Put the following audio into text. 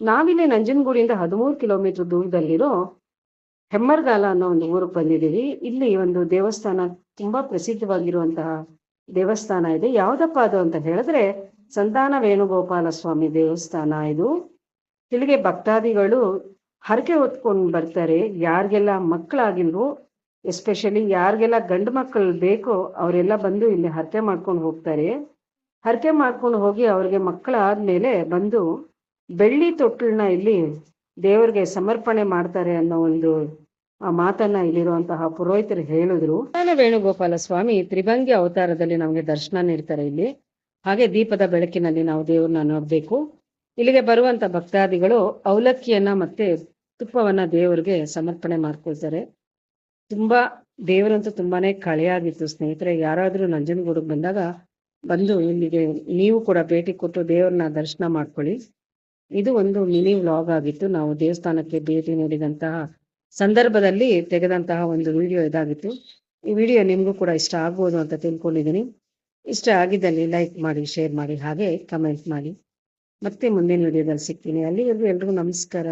ನಾವಿಲ್ಲಿ ನಂಜನಗೂಡಿಯಿಂದ ಹದಿಮೂರು ಕಿಲೋಮೀಟರ್ ದೂರದಲ್ಲಿರೋ ಹೆಮ್ಮರ್ಗಾಲ ಅನ್ನೋ ಒಂದು ಊರಿಗೆ ಬಂದಿದ್ದೀವಿ. ಇಲ್ಲಿ ಒಂದು ದೇವಸ್ಥಾನ ತುಂಬಾ ಪ್ರಸಿದ್ಧವಾಗಿರುವಂತಹ ದೇವಸ್ಥಾನ ಇದೆ. ಯಾವ್ದಪ್ಪ ಅದು ಅಂತ ಹೇಳಿದ್ರೆ ಸಂತಾನ ವೇಣುಗೋಪಾಲ ಸ್ವಾಮಿ ದೇವಸ್ಥಾನ ಇದು. ಇಲ್ಲಿಗೆ ಭಕ್ತಾದಿಗಳು ಹರಕೆ ಹೊತ್ಕೊಂಡು ಬರ್ತಾರೆ. ಯಾರಿಗೆಲ್ಲ ಮಕ್ಕಳಾಗಿಲ್ವೋ, ಎಸ್ಪೆಷಲಿ ಯಾರಿಗೆಲ್ಲ ಗಂಡು ಮಕ್ಕಳು ಬೇಕೋ ಅವರೆಲ್ಲ ಬಂದು ಇಲ್ಲಿ ಹರಕೆ ಮಾಡ್ಕೊಂಡು ಹೋಗ್ತಾರೆ. ಹರಕೆ ಮಾಡ್ಕೊಂಡು ಹೋಗಿ ಅವ್ರಿಗೆ ಮಕ್ಕಳಾದ್ಮೇಲೆ ಬಂದು ಬೆಳ್ಳಿ ತೊಟ್ಟಲನ್ನ ಇಲ್ಲಿ ದೇವರಿಗೆ ಸಮರ್ಪಣೆ ಮಾಡ್ತಾರೆ ಅನ್ನೋ ಒಂದು, ಆ ಮಾತನ್ನ ಇಲ್ಲಿರುವಂತಹ ಪುರೋಹಿತರು ಹೇಳಿದ್ರು. ವೇಣುಗೋಪಾಲ ಸ್ವಾಮಿ ತ್ರಿಭಂಗಿ ಅವತಾರದಲ್ಲಿ ನಮಗೆ ದರ್ಶನ ನೀಡ್ತಾರೆ ಇಲ್ಲಿ. ಹಾಗೆ ದೀಪದ ಬೆಳಕಿನಲ್ಲಿ ನಾವು ದೇವ್ರನ್ನ ನೋಡ್ಬೇಕು. ಇಲ್ಲಿಗೆ ಬರುವಂತ ಭಕ್ತಾದಿಗಳು ಅವಲಕ್ಕಿಯನ್ನ ಮತ್ತೆ ತುಪ್ಪವನ್ನ ದೇವರಿಗೆ ಸಮರ್ಪಣೆ ಮಾಡ್ಕೊಳ್ತಾರೆ. ತುಂಬಾ ದೇವರಂತೂ ತುಂಬಾನೇ ಕಳೆಯಾಗಿತ್ತು ಸ್ನೇಹಿತರೆ. ಯಾರಾದ್ರೂ ನಂಜನಗೂಡಿಗೆ ಬಂದಾಗ ಬಂದು ಇಲ್ಲಿಗೆ ನೀವು ಕೂಡ ಭೇಟಿ ಕೊಟ್ಟು ದೇವ್ರನ್ನ ದರ್ಶನ ಮಾಡ್ಕೊಳ್ಳಿ. ಇದು ಒಂದು ಮಿನಿ ವ್ಲಾಗ್ ಆಗಿತ್ತು. ನಾವು ದೇವಸ್ಥಾನಕ್ಕೆ ಭೇಟಿ ನೀಡಿದಂತಹ ಸಂದರ್ಭದಲ್ಲಿ ತೆಗೆದಂತಹ ಒಂದು ವಿಡಿಯೋ ಇದಾಗಿತ್ತು. ಈ ವಿಡಿಯೋ ನಿಮಗೂ ಕೂಡ ಇಷ್ಟ ಆಗ್ಬೋದು ಅಂತ ತಿಳ್ಕೊಂಡಿದ್ದೀನಿ. ಇಷ್ಟ ಆಗಿದ್ದಲ್ಲಿ ಲೈಕ್ ಮಾಡಿ, ಶೇರ್ ಮಾಡಿ, ಹಾಗೆ ಕಮೆಂಟ್ ಮಾಡಿ. ಮತ್ತೆ ಮುಂದಿನ ವಿಡಿಯೋದಲ್ಲಿ ಸಿಗ್ತೀನಿ. ಅಲ್ಲಿವರೆಗೂ ಎಲ್ರಿಗೂ ನಮಸ್ಕಾರ.